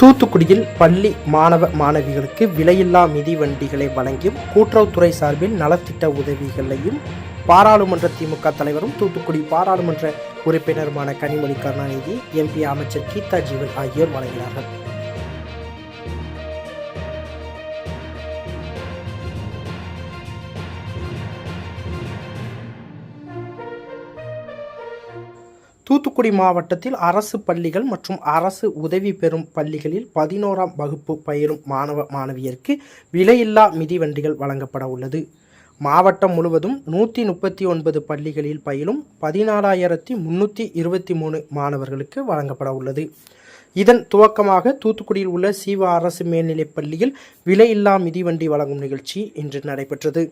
தூத்துக்குடியில் பள்ளி மாணவ மாணவிகளுக்கு விலையில்லா மிதிவண்டிகளை வழங்கியும் கூட்டுறவுத்துறை சார்பில் நலத்திட்ட உதவிகளையும் பாராளுமன்ற திமுக தலைவரும் தூத்துக்குடி பாராளுமன்ற உறுப்பினருமான கனிமொழி கருணாநிதி எம்பி அமைச்சர் கீதா ஜீவன் ஆகியோர் வழங்கினார்கள். தூத்துக்குடி மாவட்டத்தில் அரசு பள்ளிகள் மற்றும் அரசு உதவி பெறும் பள்ளிகளில் பதினோராம் வகுப்பு பயிலும் மாணவ மாணவியருக்கு விலையில்லா மிதிவண்டிகள் வழங்கப்பட உள்ளது. மாவட்டம் முழுவதும் நூற்றி முப்பத்தி ஒன்பது பள்ளிகளில் பயிலும் பதினாலாயிரத்தி முன்னூற்றி இருபத்தி மூணு மாணவர்களுக்கு வழங்கப்பட உள்ளது. இதன் துவக்கமாக தூத்துக்குடியில் உள்ள சீவா அரசு மேல்நிலைப் பள்ளியில் விலையில்லா மிதிவண்டி வழங்கும் நிகழ்ச்சி இன்று நடைபெற்றது.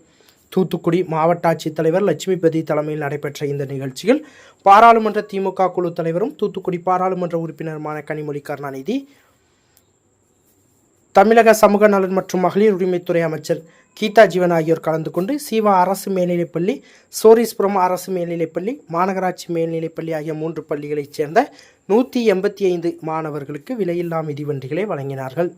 தூத்துக்குடி மாவட்ட ஆட்சித்தலைவர் லட்சுமிபதி தலைமையில் நடைபெற்ற இந்த நிகழ்ச்சியில் பாராளுமன்ற திமுக குழு தலைவரும் தூத்துக்குடி பாராளுமன்ற உறுப்பினருமான கனிமொழி கருணாநிதி தமிழக சமூக நலன் மற்றும் மகளிர் உரிமைத்துறை அமைச்சர் கீதா ஜீவன் ஆகியோர் கலந்து கொண்டு சீவா அரசு மேல்நிலைப்பள்ளி சோரீஸ்புரம் அரசு மேல்நிலைப்பள்ளி மாநகராட்சி மேல்நிலைப்பள்ளி ஆகிய மூன்று பள்ளிகளைச் சேர்ந்த நூற்றி எண்பத்தி ஐந்து மாணவர்களுக்கு விலையில்லா மிதிவண்டிகளை வழங்கினார்கள்.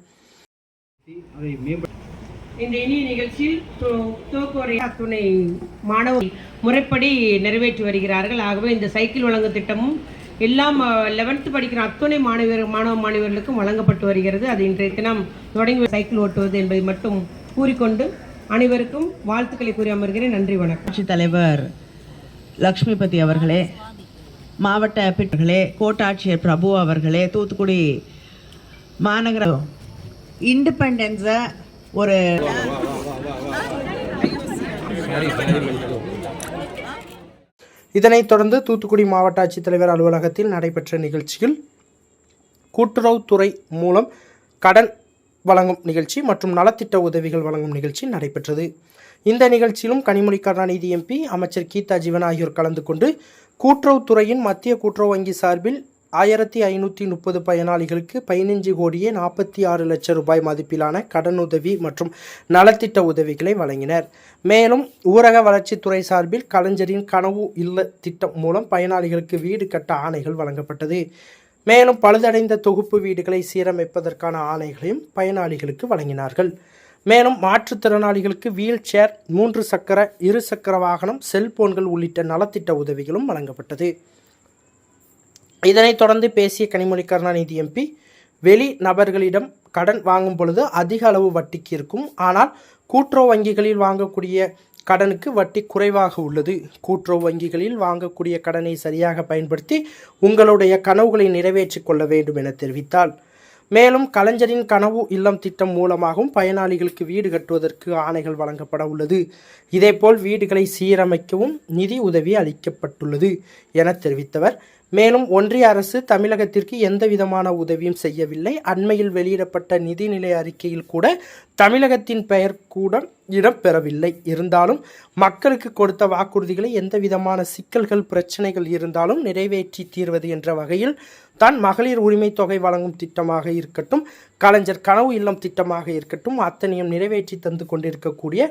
இந்த இனிய நிகழ்ச்சியில் து- துவக்குவரை துணை மாணவர் முறைப்படி நிறைவேற்றி வருகிறார்கள். ஆகவே இந்த சைக்கிள் வழங்கும் திட்டமும் எல்லாம் லெவன்த்து படிக்கிற அத்துணை மாணவர் மாணவ மாணவர்களுக்கும் வழங்கப்பட்டு வருகிறது. அது இன்றைய தினம் தொடங்கி சைக்கிள் ஓட்டுவது என்பதை மட்டும் கூறிக்கொண்டு அனைவருக்கும் வாழ்த்துக்களை கூறி அமர்கிறேன். நன்றி வணக்கம். ஆட்சித் தலைவர் லக்ஷ்மிபதி அவர்களே மாவட்ட பிட்டர்களே கோட்டாட்சியர் பிரபு அவர்களே தூத்துக்குடி மாநகர இண்டிபெண்டன்ஸை ஒரு இதனைத் தொடர்ந்து தூத்துக்குடி மாவட்ட ஆட்சித்தலைவர் அலுவலகத்தில் நடைபெற்ற நிகழ்ச்சியில் கூட்டுறவுத்துறை மூலம் கடன் வழங்கும் நிகழ்ச்சி மற்றும் நலத்திட்ட உதவிகள் வழங்கும் நிகழ்ச்சி நடைபெற்றது. இந்த நிகழ்ச்சியிலும் கனிமொழி கருணாநிதி எம்பி அமைச்சர் கீதா ஜீவன் ஆகியோர் கலந்து கொண்டு கூட்டுறவுத்துறையின் மத்திய கூட்டுறவு வங்கி சார்பில் ஆயிரத்தி ஐநூற்றி முப்பது பயனாளிகளுக்கு பதினஞ்சு கோடியே நாற்பத்தி ஆறு லட்சம் ரூபாய் மதிப்பிலான கடனுதவி மற்றும் நலத்திட்ட உதவிகளை வழங்கினர். மேலும் ஊரக வளர்ச்சித்துறை சார்பில் கலைஞரின் கனவு இல்ல திட்டம் மூலம் பயனாளிகளுக்கு வீடு கட்ட ஆணைகள் வழங்கப்பட்டது. மேலும் பழுதடைந்த தொகுப்பு வீடுகளை சீரமைப்பதற்கான ஆணைகளையும் பயனாளிகளுக்கு வழங்கினார்கள். மேலும் மாற்றுத்திறனாளிகளுக்கு வீல் சேர் மூன்று சக்கர இரு சக்கர வாகனம் செல்போன்கள் உள்ளிட்ட நலத்திட்ட உதவிகளும் வழங்கப்பட்டது. இதனைத் தொடர்ந்து பேசிய கனிமொழி கருணாநிதி எம்பி வெளி நபர்களிடம் கடன் வாங்கும் பொழுது அதிக அளவு வட்டிக்கு இருக்கும். ஆனால் கூட்டுறவு வங்கிகளில் வாங்கக்கூடிய கடனுக்கு வட்டி குறைவாக உள்ளது. கூட்டுறவு வங்கிகளில் வாங்கக்கூடிய கடனை சரியாக பயன்படுத்தி உங்களுடைய கனவுகளை நிறைவேற்றிக் கொள்ள வேண்டும் என தெரிவித்தார் மேலும் கலைஞரின் கனவு இல்லம் திட்டம் மூலமாகவும் பயனாளிகளுக்கு வீடு கட்டுவதற்கு ஆணைகள் வழங்கப்பட உள்ளது. இதேபோல் வீடுகளை சீரமைக்கவும் நிதி உதவி அளிக்கப்பட்டுள்ளது என தெரிவித்தவர். மேலும் ஒன்றிய அரசு தமிழகத்திற்கு எந்த விதமான உதவியும் செய்யவில்லை. அண்மையில் வெளியிடப்பட்ட நிதிநிலை அறிக்கையில் கூட தமிழகத்தின் பெயர் கூட இடம்பெறவில்லை. இருந்தாலும் மக்களுக்கு கொடுத்த வாக்குறுதிகளை எந்த விதமான சிக்கல்கள் பிரச்சனைகள் இருந்தாலும் நிறைவேற்றி தீர்வது என்ற வகையில் தான் மகளிர் உரிமை தொகை வழங்கும் திட்டமாக இருக்கட்டும் கலைஞர் கனவு இல்லம் திட்டமாக இருக்கட்டும் அத்தனையும் நிறைவேற்றி தந்து கொண்டிருக்கக்கூடிய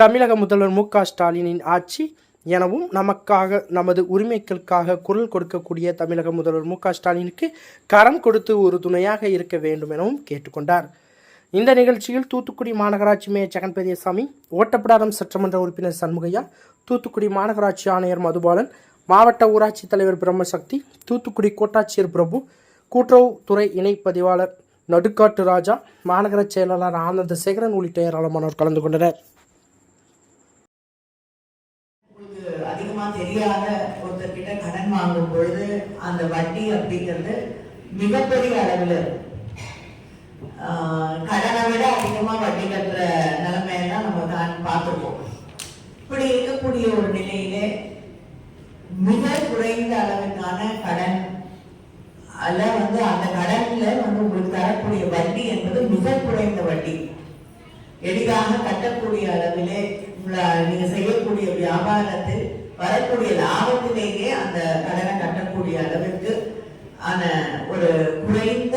தமிழக முதல்வர் மு க ஸ்டாலினின் ஆட்சி எனவும் நமக்காக நமது உரிமைகளுக்காக குரல் கொடுக்கக்கூடிய தமிழக முதல்வர் மு ஸ்டாலினுக்கு கரம் கொடுத்து ஒரு துணையாக இருக்க வேண்டும் எனவும் கேட்டுக்கொண்டார். இந்த நிகழ்ச்சியில் தூத்துக்குடி மாநகராட்சி மேயர் ஜெகன் பெரியசாமி ஓட்டப்பிடாரம் சட்டமன்ற உறுப்பினர் சண்முகையா தூத்துக்குடி மாநகராட்சி ஆணையர் மதுபாலன் மாவட்ட ஊராட்சி தலைவர் பிரம்மசக்தி தூத்துக்குடி கோட்டாட்சியர் பிரபு கூட்டுறவுத்துறை இணை பதிவாளர் நடுக்காட்டு ராஜா மாநகர செயலாளர் ஆனந்த சேகரன் உள்ளிட்ட ஏராளமானோர் கலந்து கொண்டனர் உங்களுக்கு தெரியாத ஒருத்தர்கிட்ட கடன் வாங்கும் பொழுது அந்த வட்டி அப்படிங்கிறது மிகப்பெரிய அளவில் இருக்கும். ஆஹ் கடனை விட அதிகமா வட்டி கட்டுற நிலைமையெல்லாம் நம்ம தான் பார்த்துருக்கோம் இப்படி இருக்கக்கூடிய ஒரு நிலையிலே மிக குறைந்த அளவுக்கான கடன் அல்ல வந்து அந்த கடன்ல வந்து உங்களுக்கு தரக்கூடிய வட்டி என்பது மிக குறைந்த வட்டி எளிதாக கட்டக்கூடிய அளவிலே உங்களை நீங்க செய்யக்கூடிய வியாபாரத்தில் வரக்கூடிய லாபத்திலேயே அந்த கடனை கட்டக்கூடிய அளவுக்கு ஆன ஒரு குறைந்த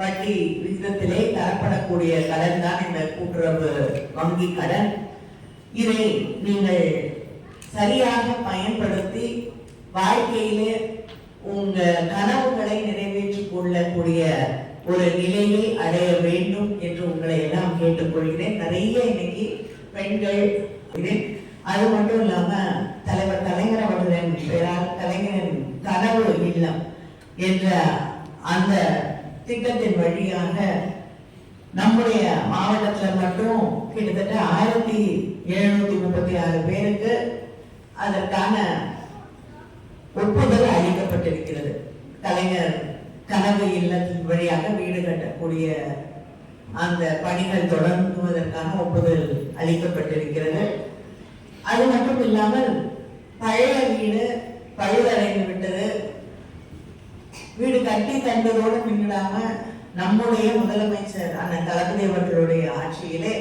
வட்டி விகிதத்திலே தரப்படக்கூடிய கடன் தான் இந்த கூட்டுறவு வங்கி கடன். இதை நீங்கள் சரியாக பயன்படுத்தி வாழ்க்கையிலே உங்க கனவுகளை நிறைவேற்றிக் கொள்ளக்கூடிய ஒரு நிலையை அடைய வேண்டும் என்று உங்களை எல்லாம் கேட்டுக்கொள்கிறேன். நிறைய இன்னைக்கு பெண்கள் அது மட்டும் இல்லாம தலைவர் கலைஞர் அவர்களின் பெயரால் கலைஞரின் கனவு இல்லம் என்ற அந்த திட்டத்தின் வழியாக நம்முடைய மாவட்டத்தில் மட்டும் கிட்டத்தட்ட ஆயிரத்தி எழுநூத்தி முப்பத்தி ஆறு பேருக்கு அதற்கான ஒப்புதல் அளிக்கப்பட்டிருக்கிறது. கலைஞர் கனவு இல்லத்தின் வழியாக வீடு கட்டக்கூடிய அந்த பணிகள் தொடங்குவதற்கான ஒப்புதல் அளிக்கப்பட்டிருக்கிறது. அது மட்டும் இல்லாமல் பழைய வீடு பழுதடைந்து விட்டது. வீடு கட்டி தந்ததோடு நின்றுடாம நம்முடைய முதலமைச்சர் அண்ணன் தளபதி அவர்களுடைய ஆட்சியிலே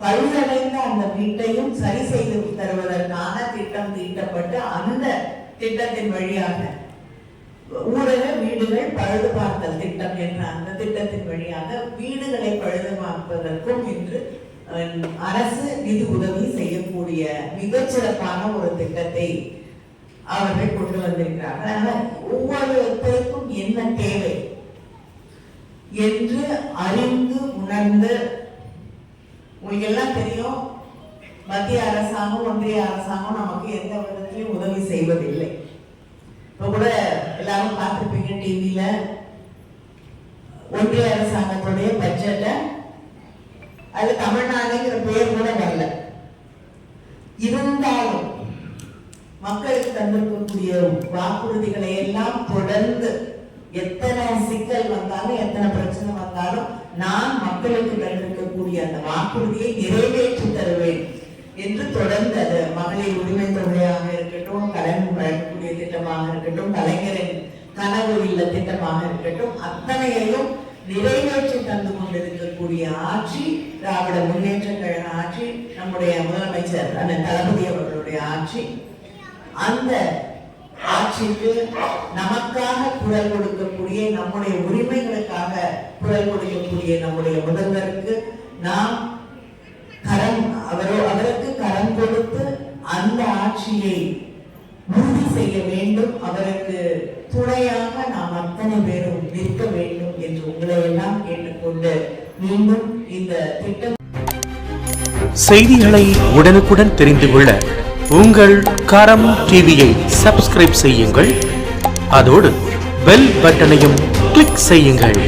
பழுதடைந்த அந்த வீட்டையும் சரி செய்து தருவதற்கான திட்டம் தீட்டப்பட்டு அந்த திட்டத்தின் வழியாக ஊரக வீடுகள் பழுது பார்த்தல் திட்டம் என்ற அந்த திட்டத்தின் வழியாக வீடுகளை பழுது பார்ப்பதற்கும் இன்று அரசு நிதி உதவி செய்யக்கூடிய மிகச்சிறப்பான ஒரு திட்டத்தை அவர்கள் கொண்டு வந்திருக்கிறார்கள். அதனால ஒவ்வொருத்தருக்கும் என்ன தேவை என்று அறிந்து உணர்ந்து உங்களுக்கு எல்லாம் தெரியும் மத்திய அரசாங்கம் ஒன்றிய அரசாங்கம் நமக்கு எந்த விதத்திலையும் உதவி செய்வதில்லை. இப்ப கூட எல்லாரும் பார்த்துருப்பீங்க டிவியில ஒன்றிய அரசாங்கத்துடைய பட்ஜெட்டை அது தமிழ்நாடுங்கிற பேர் கூட வரல. இருந்தாலும் மக்களுக்கு தந்திருக்கக்கூடிய வாக்குறுதிகளை எல்லாம் தொடர்ந்து எத்தனை சிக்கல் வந்தாலும் எத்தனை பிரச்சனை வந்தாலும் நான் மக்களுக்கு தந்திருக்கக்கூடிய அந்த வாக்குறுதியை நிறைவேற்றி தருவேன் என்று தொடர்ந்து அது மகளிர் உரிமை தொகையாக இருக்கட்டும் கடன் வழங்கக்கூடிய திட்டமாக இருக்கட்டும் கலைஞரின் கனவு இல்ல திட்டமாக இருக்கட்டும் அத்தனையையும் நிறைவேற்றி தந்து கொண்டிருக்கக்கூடிய ஆட்சி திராவிட முன்னேற்ற கழக ஆட்சி நம்முடைய முதலமைச்சர் அண்ணன் தளபதி அவர்களுடைய ஆட்சி அந்த ஆட்சிக்கு நமக்காக குரல் கொடுக்கக்கூடிய நம்முடைய உரிமைகளுக்காக குரல் கொடுக்கக்கூடிய நம்முடைய முதல்வருக்கு நாம் கரம் அவரோ அவருக்கு கரம் கொடுத்து அந்த ஆட்சியை உறுதி செய்ய வேண்டும். அவருக்கு துணையாக நாம் அத்தனை பேரும் நிற்க வேண்டும் என்று உங்களை எல்லாம் கேட்டுக்கொண்டு மீண்டும் இந்த திட்டம் செய்திகளை உடனுக்குடன் தெரிந்து கொள்ள உங்கள் கரம் டிவியை சப்ஸ்கிரைப் செய்யுங்கள். அதோடு பெல் பட்டனையும் கிளிக் செய்யுங்கள்.